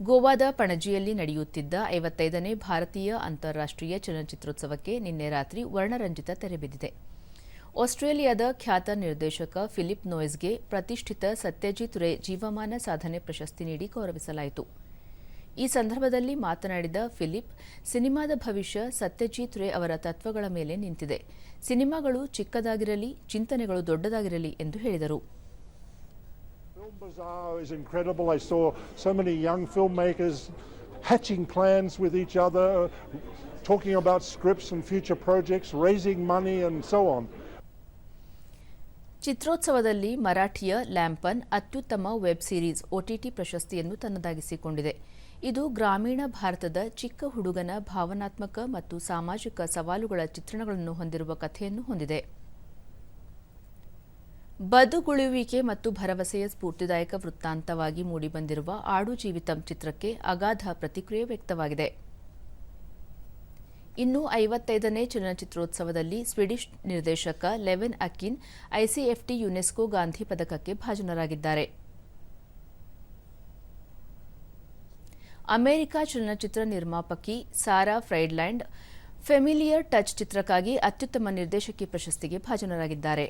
ಗೋವಾದ ಪಣಜಿಯಲ್ಲಿ ನಡೆಯುತ್ತಿದ್ದ ಐವತ್ತೈದನೇ ಭಾರತೀಯ ಅಂತಾರಾಷ್ಟ್ರೀಯ ಚಲನಚಿತ್ರೋತ್ಸವಕ್ಕೆ ನಿನ್ನೆ ರಾತ್ರಿ ವರ್ಣರಂಜಿತ ತೆರೆಬಿದ್ದಿದೆ ಆಸ್ಟ್ರೇಲಿಯಾದ ಖ್ಯಾತ ನಿರ್ದೇಶಕ ಫಿಲಿಪ್ ನೋಯ್ಸ್ಗೆ ಪ್ರತಿಷ್ಠಿತ ಸತ್ಯಜಿತ್ ರೇ ಜೀವಮಾನ ಸಾಧನೆ ಪ್ರಶಸ್ತಿ ನೀಡಿ ಗೌರವಿಸಲಾಯಿತು. ಈ ಸಂದರ್ಭದಲ್ಲಿ ಮಾತನಾಡಿದ ಫಿಲಿಪ್, ಸಿನಿಮಾದ ಭವಿಷ್ಯ ಸತ್ಯಜಿತ್ ರೇ ಅವರ ತತ್ವಗಳ ಮೇಲೆ ನಿಂತಿದೆ. ಸಿನಿಮಾಗಳು ಚಿಕ್ಕದಾಗಿರಲಿ, ಚಿಂತನೆಗಳು ದೊಡ್ಡದಾಗಿರಲಿ ಎಂದು ಹೇಳಿದರು. Film Bazaar is incredible. I saw so many young filmmakers hatching plans with each other, talking about scripts and future projects, raising money, and so on. ಚಿತ್ರೋತ್ಸವದಲ್ಲಿ ಮರಾಠಿಯ ಲ್ಯಾಂಪನ್ ಅತ್ಯುತ್ತಮ ವೆಬ್ ಸೀರೀಸ್ ಒಟಿಟಿ ಪ್ರಶಸ್ತಿಯನ್ನು ತನ್ನದಾಗಿಸಿಕೊಂಡಿದೆ ಇದು ಗ್ರಾಮೀಣ ಭಾರತದ ಚಿಕ್ಕ ಹುಡುಗನ ಭಾವನಾತ್ಮಕ ಮತ್ತು ಸಾಮಾಜಿಕ ಸವಾಲುಗಳ ಚಿತ್ರಣಗಳನ್ನು ಹೊಂದಿರುವ ಕಥೆಯನ್ನು ಹೊಂದಿದೆ ಬದುಗುಳುವಿಕೆ ಮತ್ತು ಭರವಸೆಯ ಸ್ಫೂರ್ತಿದಾಯಕ ವೃತ್ತಾಂತವಾಗಿ ಮೂಡಿಬಂದಿರುವ ಆಡು ಜೀವಿತಂ ಚಿತ್ರಕ್ಕೆ ಅಗಾಧ ಪ್ರತಿಕ್ರಿಯೆ ವ್ಯಕ್ತವಾಗಿದೆ. ಇನ್ನು ಐವತ್ತೈದನೇ ಚಲನಚಿತ್ರೋತ್ಸವದಲ್ಲಿ ಸ್ವೀಡಿಷ್ ನಿರ್ದೇಶಕ Levan Akin ICFT UNESCO Gandhi ಪದಕಕ್ಕೆ ಭಾಜನರಾಗಿದ್ದಾರೆ. ಅಮೆರಿಕ ಚಲನಚಿತ್ರ ನಿರ್ಮಾಪಕಿ ಸಾರಾ ಫ್ರೈಡ್ಲ್ಯಾಂಡ್, ಫೆಮಿಲಿಯರ್ ಟಚ್ ಚಿತ್ರಕ್ಕಾಗಿ ಅತ್ಯುತ್ತಮ ನಿರ್ದೇಶಕಿ ಪ್ರಶಸ್ತಿಗೆ ಭಾಜನರಾಗಿದ್ದಾರೆ.